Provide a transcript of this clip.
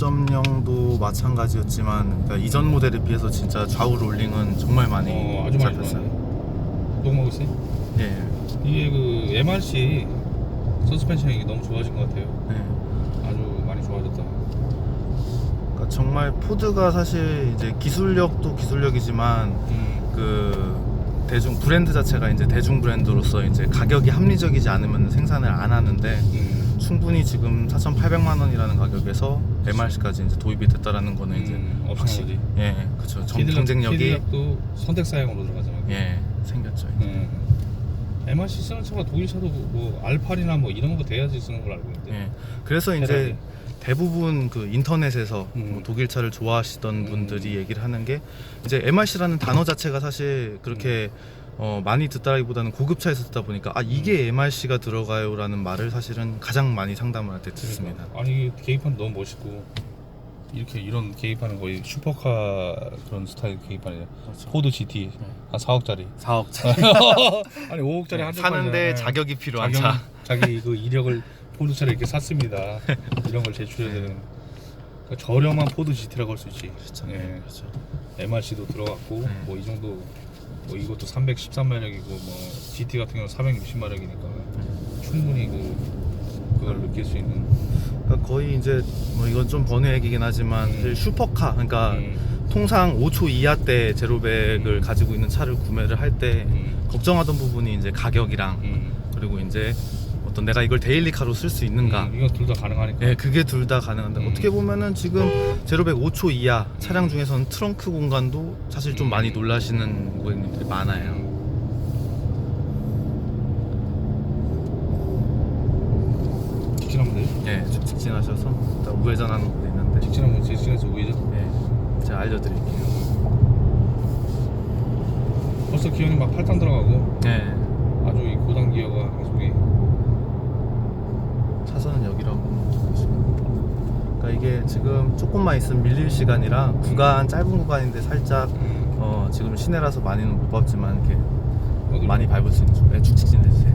5.0도 마찬가지였지만 그러니까 이전 모델에 비해서 진짜 좌우 롤링은 정말 많이 어, 아주 많이 잡혔어요. 녹음하고 있어요? 예. 이게 그 MRC 서스펜션이 너무 좋아진 것 같아요. 예. 아주 많이 좋아졌다. 그러니까 정말 포드가 사실 이제 기술력도 기술력이지만 음. 그 대중 브랜드 자체가 이제 대중 브랜드로서 이제 가격이 합리적이지 않으면 생산을 안 하는데 음. 충분히 지금 4,800만 원이라는 가격에서 MRC까지 이제 도입이 됐다라는 거는 이제 음, 엄청난 확실히. 예, 그렇죠. 경쟁력이 선택 사양으로 들어가잖아요. 예, 생겼죠. 음. MRC 쓰는 차가 독일 차도 뭐 알팔이나 뭐 이런 거 돼야지 쓰는 걸 알고 있는데. 예. 그래서 이제. 대부분 그 인터넷에서 음. 뭐 독일 차를 좋아하시던 음. 분들이 얘기를 하는 게 이제 MRC라는 단어 자체가 사실 그렇게 어, 많이 듣다기보다는 고급차에서 듣다 보니까 아 이게 MRC가 들어가요라는 말을 사실은 가장 많이 상담을 할 때 듣습니다. 그러니까. 아니 계기판 너무 멋있고 이렇게 이런 계기판은 거의 슈퍼카 그런 스타일 계기판이에요. 포드 GT 한 4억짜리. 4억 아니 5억짜리 한 사는데 자격이 필요한 차. 자기 그 이력을 포드 차를 이렇게 샀습니다. 이런 걸 제출해야 되는. 그러니까 저렴한 포드 GT라고 할 수 있지. 그렇죠. 예. 그렇죠. MRC도 들어갔고 네. 뭐이 정도 뭐 이것도 313마력이고 뭐 GT 같은 경우는 460마력이니까 충분히 그 그걸 느낄 수 있는 그러니까 거의 이제 뭐 이건 좀 번외 얘기긴 하지만 음. 사실 슈퍼카 그러니까 음, 통상 5초 이하 때 제로백을 음. 가지고 있는 차를 구매를 할 때 음, 걱정하던 부분이 이제 가격이랑 음. 그리고 이제 어떤 내가 이걸 데일리카로 쓸 수 있는가 음, 이거 둘 다 가능하니까 예, 그게 둘 다 가능한데 음. 어떻게 보면은 지금 제로백 5초 이하 차량 중에서는 트렁크 공간도 사실 좀 음. 많이 놀라시는 고객님들이 많아요. 직진하면 돼요? 예, 좀 직진하셔서 일단 우회전하는 곳도 있는데 직진하면 직진해서 우회전 예, 제가 알려드릴게요. 벌써 기어는 막 8탄 들어가고 예, 아주 이 고단 기어가 속이 차선은 여기라고 보시면 그러니까 이게 지금 조금만 있으면 밀릴 시간이라 구간 짧은 구간인데 살짝 음, 어, 지금 시내라서 많이는 못 밟지만 이렇게 어디로? 많이 밟을 수 있는 중 예, 쭉 직진해주세요.